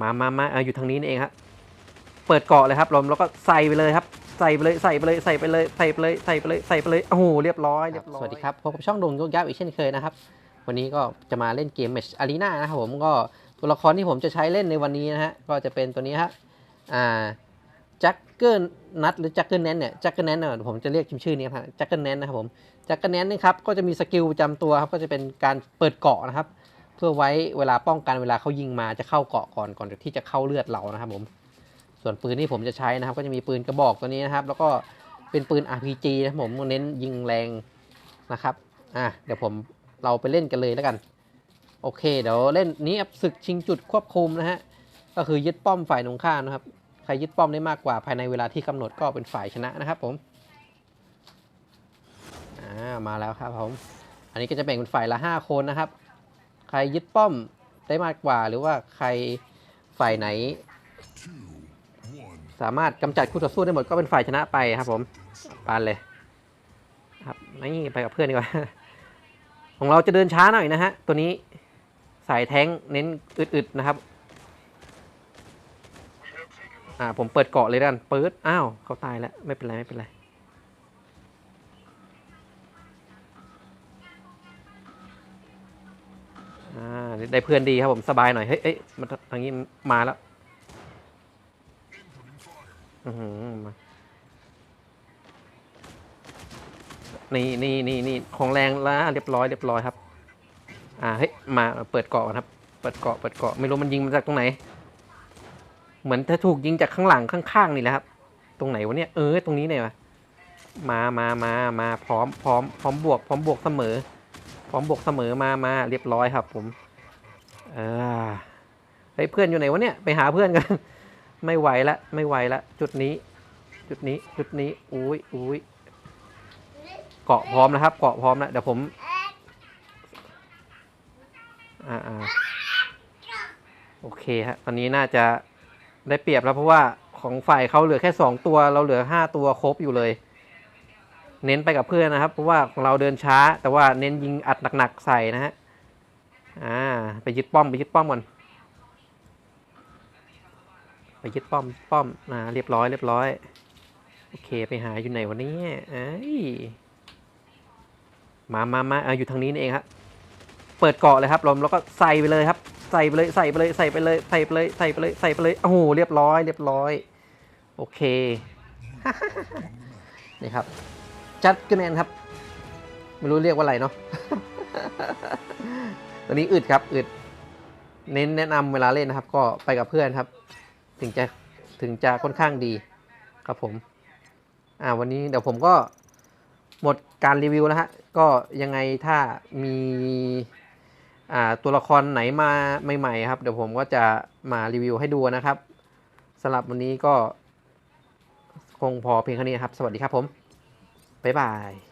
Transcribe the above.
มามามาเอาอยู่ทางนี้นี่เองครับเปิดเกาะเลยครับลมแล้วก็ใส่ไปเลยครับใส่ไปเลยใส่ไปเลยใส่ไปเลยใส่ไปเลยใส่ไปเลยใส่ไปเลยโอ้โหเรียบร้อยเรียบร้อยสวัสดีครับพบกับช่องดวงยกยับอีกเช่นเคยนะครับวันนี้ก็จะมาเล่นเกม Match Arena นะครับผมก็ตัวละครที่ผมจะใช้เล่นในวันนี้นะฮะก็จะเป็นตัวนี้ฮะอ่าจักเกอร์นัทหรือจักเกอร์แนนเนี่ยจักเกอร์แนนเนี่ยผมจะเรียกชื่อนี้ครับจักเกอร์แนนนะครับผมจักเกอร์แนนนี่ครับก็จะมีสกิลประจำตัวครับก็จะเป็นการเปิดเกาะนะครับ เพื่อไว้เวลาป้องกันเวลาเขายิงมาจะเข้าเกาะก่อนก่อนที่จะเข้าเลือดเรานะครับผมส่วนปืนที่ผมจะใช้นะครับ ก็จะมีปืนกระบอกตัวนี้นะครับ แล้วก็เป็นปืน RPG นะครับผมเน้นยิงแรงนะครับอะเดี๋ยวผมเราไปเล่นกันเลยแล้วกัน โอเค เดี๋ยวเล่นนี้ศึกชิงจุดควบคุมนะฮะก็คือยึดป้อมฝ่ายตรงข้ามนะครับใครยึดป้อมได้มากกว่าภายในเวลาที่กำหนดก็เป็นฝ่ายชนะนะครับผมอ่ามาแล้วครับผมอันนี้ก็จะแบ่งเป็นฝ่ายละ 5 คนนะครับ ใครยึดป้อมได้มากกว่าหรือว่าใครฝ่ายไหน สามารถกำจัดคู่ต่อสู้ได้หมดก็เป็นฝ่ายชนะไปครับผมปานเลยครับนี่ไปกับเพื่อนดีกว่าของเราจะเดินช้าหน่อยนะฮะ ตัวนี้สายแท้งเน้นอึดๆนะครับอ่าผมเปิดเกาะเลยแล้วกันเปิดอ้าวเขาตายแล้วไม่เป็นไรไม่เป็นไร ได้เพื่อนดีครับผมสบายหน่อย เฮ้ยเอ้ยมาทางนี้มาแล้วอื้อหือมานี่นี่นี่นี่ของแรงละเรียบร้อยเรียบร้อยครับ อ่าเฮ้ยมาเปิดเกาะครับ เปิดเกาะเปิดเกาะไม่รู้มันยิงมาจากตรงไหน เหมือนจะถูกยิงจากข้างหลังข้างๆนี่แหละครับ ตรงไหนวะเนี่ยเออตรงนี้เนี่ยวะมามามามาพร้อมพร้อมพร้อมบวก พร้อมบวกเสมอ พร้อมบวกเสมอมามาเรียบร้อยครับ ผม ออเฮ้เพื่อนอยู่ไหนวะเนี่ยไปหาเพื่อนกัน ไม่ไหวละไม่ไหวละจุดนี้ จุดนี้จุดนี้อุ้ยอุ้ยเกาะพร้อมนะครับ เกาะพร้อมแล้วเดี๋ยวผมอ่าอ่าโอเคฮะตอนนี้น่าจะได้เปรียบแล้วเพราะว่าของฝ่ายเขาเหลือแค่สองตัว เราเหลือห้าตัวครบอยู่เลย เน้นไปกับเพื่อนนะครับ เพราะว่าของเราเดินช้า แต่ว่าเน้นยิงอัดหนักๆใส่นะฮะ อ่าไปยึดป้อมไปยึดป้อมก่อนไปยึดป้อมป้อมอ่าเรียบร้อยเรียบร้อยโอเคไปหาอยู่ไหนวันนี้อ้ยมามามาเอาอยู่ทางนี้นี่เองครับเปิดเกาะเลยครับลมแล้วก็ใส่ไปเลยครับ ใส่ไปเลยใส่ไปเลยใส่ไปเลยใส่ไปเลยใส่ไปเลยใส่ไปเลยโอ้โหเรียบร้อยเรียบร้อย โอเคนี่ครับจัดกระแนนครับ ไม่รู้เรียกว่าอะไรเนาะ ตัวนี้อึดครับอึดเน้นแนะนำเวลาเล่นนะครับ ก็ไปกับเพื่อนครับ ถึงจะถึงจะค่อนข้างดีครับผม อ่าวันนี้เดี๋ยวผมก็หมดการรีวิวแล้วฮะก็ยังไงถ้ามีอ่าตัวละครไหนมาใหม่ๆครับ เดี๋ยวผมก็จะมารีวิวให้ดูนะครับสำหรับวันนี้ก็คงพอเพียงเท่านี้ครับ สวัสดีครับผม บ๊ายบาย